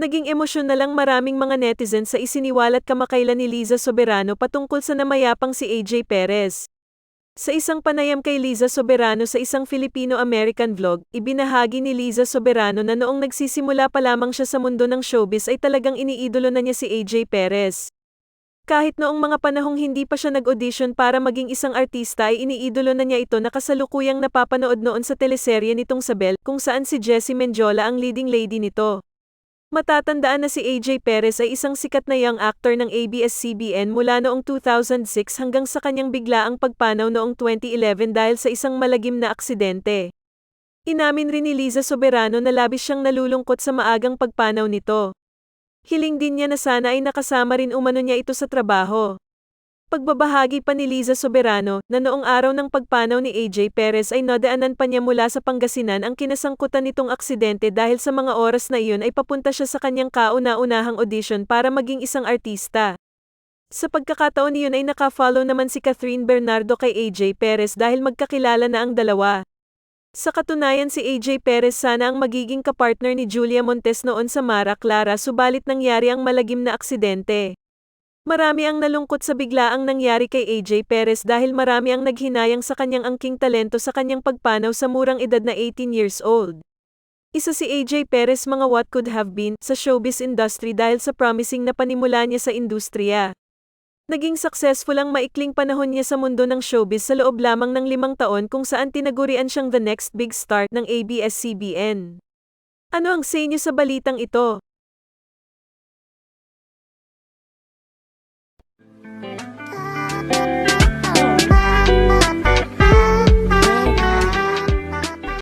Naging emosyon na lang maraming mga netizens sa isiniwalat kamakailan ni Liza Soberano patungkol sa namayapang si AJ Perez. Sa isang panayam kay Liza Soberano sa isang Filipino-American vlog, ibinahagi ni Liza Soberano na noong nagsisimula pa lamang siya sa mundo ng showbiz ay talagang iniidolo na niya si AJ Perez. Kahit noong mga panahong hindi pa siya nag-audition para maging isang artista ay iniidolo na niya ito na kasalukuyang napapanood noon sa teleserye nitong Sabel kung saan si Jessie Mendiola ang leading lady nito. Matatandaan na si AJ Perez ay isang sikat na young actor ng ABS-CBN mula noong 2006 hanggang sa kanyang biglaang pagpanaw noong 2011 dahil sa isang malagim na aksidente. Inamin rin ni Liza Soberano na labis siyang nalulungkot sa maagang pagpanaw nito. Hiling din niya na sana ay nakasama rin umano niya ito sa trabaho. Pagbabahagi pa ni Liza Soberano na noong araw ng pagpanaw ni AJ Perez ay nadaanan pa niya mula sa Pangasinan ang kinasangkutan nitong aksidente dahil sa mga oras na iyon ay papunta siya sa kanyang kauna-unahang audition para maging isang artista. Sa pagkakataon iyon ay nakafollow naman si Catherine Bernardo kay AJ Perez dahil magkakilala na ang dalawa. Sa katunayan si AJ Perez sana ang magiging kapartner ni Julia Montes noon sa Mara Clara subalit nangyari ang malagim na aksidente. Marami ang nalungkot sa biglaang nangyari kay AJ Perez dahil marami ang naghinayang sa kanyang angking talento sa kanyang pagpanaw sa murang edad na 18 years old. Isa si AJ Perez mga what could have been sa showbiz industry dahil sa promising na panimula niya sa industriya. Naging successful ang maikling panahon niya sa mundo ng showbiz sa loob lamang ng limang taon kung saan tinagurian siyang the next big star ng ABS-CBN. Ano ang say niyo sa balitang ito?